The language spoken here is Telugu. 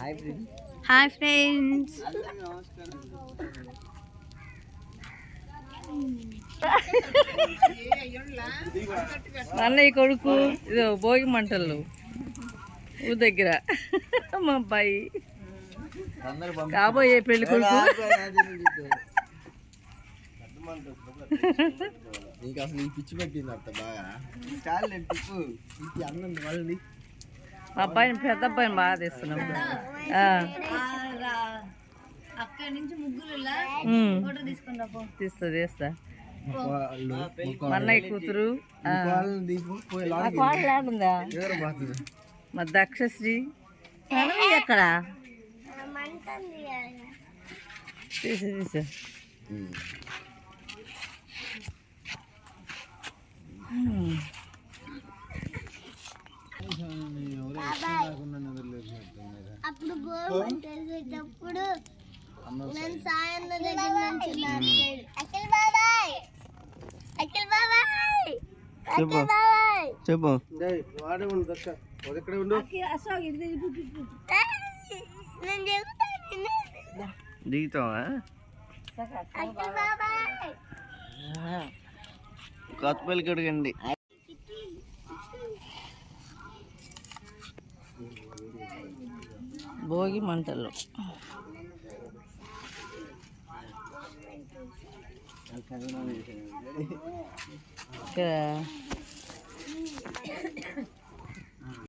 హాయ్ ఫ్రెండ్ హాయ్ ఫ్రెండ్స్ అన్నయ్య కొడుకు ఇదో భోగి మంటలు. ఊ దగ్గర. మా అబ్బాయి. కాబోయే పెళ్ళి కొడుకు. నీకు అసలు ఈ పిచ్చి పెట్టింది అంత బాగా. చాలు ఇది అన్నం మళ్ళీ అబ్బాయిని పెద్ద అబ్బాయిని బాగా తీస్తున్నాం. ఆ. అక్కడి నుంచి తీస్తా తీస్తా. కూతురు మా దక్షశ్రీ. ఎక్కడ తీసి తీసా. అప్పుడు బోర్ చేసేటప్పుడు నేను సాయన్న దగ్గర నుంచి అఖిల్ బాబాయ్. అఖిల్ బాబాయ్. చెప్పు. వాడే ఉండు వాడు ఉండు? నేను చెబుతాను దిగుతావా? అఖిల్ బాబాయ్. కొత్త కొడుకండి భోగి మంటలు. ఇక్కడ